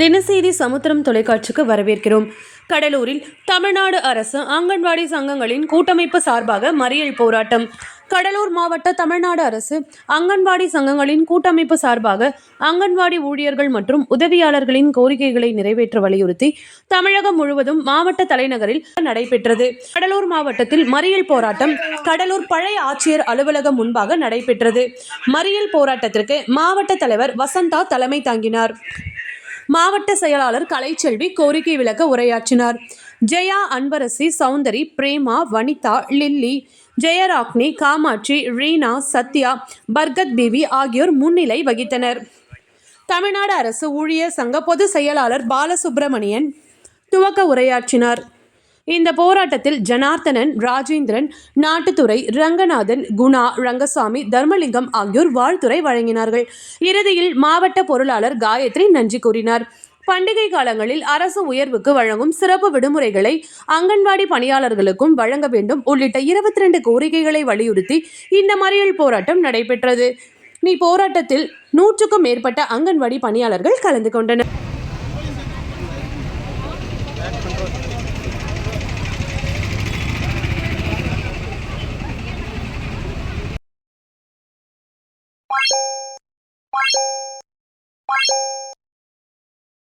தினசெய்தி சமுத்திரம் தொலைக்காட்சிக்கு வரவேற்கிறோம். கடலூரில் தமிழ்நாடு அரசு அங்கன்வாடி சங்கங்களின் கூட்டமைப்பு சார்பாக மறியல் போராட்டம். கடலூர் மாவட்ட தமிழ்நாடு அரசு அங்கன்வாடி சங்கங்களின் கூட்டமைப்பு சார்பாக அங்கன்வாடி ஊழியர்கள் மற்றும் உதவியாளர்களின் கோரிக்கைகளை நிறைவேற்ற வலியுறுத்தி தமிழகம் முழுவதும் மாவட்ட தலைநகரில் நடைபெற்றது. கடலூர் மாவட்டத்தில் மறியல் போராட்டம் கடலூர் பழைய ஆட்சியர் அலுவலகம் முன்பாக நடைபெற்றது. மறியல் போராட்டத்திற்கு மாவட்ட தலைவர் வசந்தா தலைமை தாங்கினார். மாவட்ட செயலாளர் கலைச்செல்வி கோரிக்கை விளக்க உரையாற்றினார். ஜெயா அன்பரசி சௌந்தரி பிரேமா வனிதா லில்லி ஜெயராக்னி காமாட்சி ரீனா சத்யா பர்கத் தேவி ஆகியோர் முன்னிலை வகித்தனர். தமிழ்நாடு அரசு ஊழியர் சங்க பொதுச் செயலாளர் பாலசுப்பிரமணியன் துவக்க உரையாற்றினார். இந்த போராட்டத்தில் ஜனார்த்தனன் ராஜேந்திரன் நாட்டுத்துறை ரங்கநாதன் குணா ரங்கசாமி தர்மலிங்கம் ஆகியோர் வாழ்த்துறை வழங்கினார்கள். இறுதியில் மாவட்ட பொருளாளர் காயத்ரி நன்றி கூறினார். பண்டிகை காலங்களில் அரசு உயர்வுக்கு வழங்கும் சிறப்பு விடுமுறைகளை அங்கன்வாடி பணியாளர்களுக்கும் வழங்க வேண்டும் உள்ளிட்ட இருபத்தி ரெண்டு கோரிக்கைகளை வலியுறுத்தி இந்த மறியல் போராட்டம் நடைபெற்றது. நீ போராட்டத்தில் நூற்றுக்கும் மேற்பட்ட அங்கன்வாடி பணியாளர்கள் கலந்து கொண்டனர். Thank you.